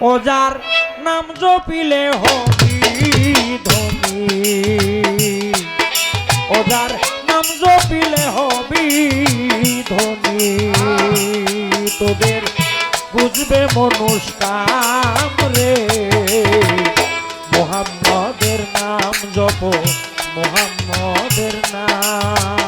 ওজার নাম জপিলে হবি ধনী ওজার নাম জপিলে হবি ধনী তোদের বুঝবে মনুষ্কাম রে। মোহাম্মদের নাম জপ, মোহাম্মদের নাম।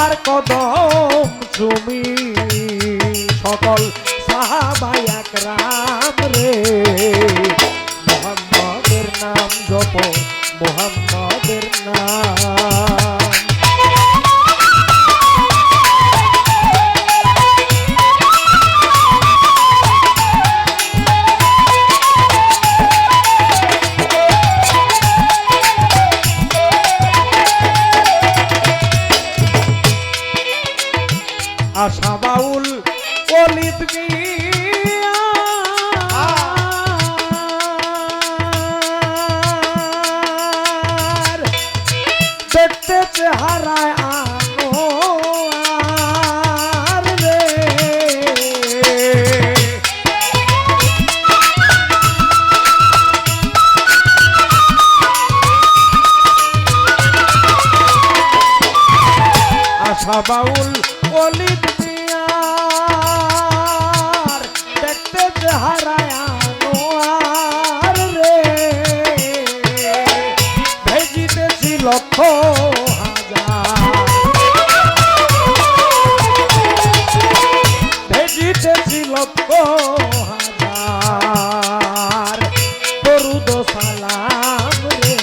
যাহার কদম তুমি সকল সাহাবাই রাম রে। মোহাম্মদের নাম জপ মোহাম্মদের আশা বাউল অলিত দেখতে চেহারায় বাউল অলিত মিয়ার দেখতে চেহারায় আনোয়ার রে। ভেজিতেছি লক্ষ হাজার। ভেজিতেছি লক্ষ হাজার। দরুদ সালাম রে।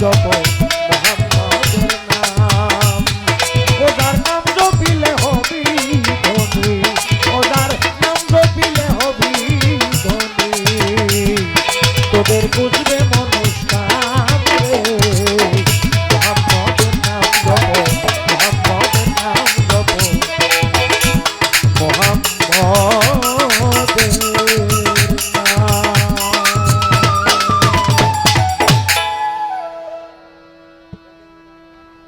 জপ।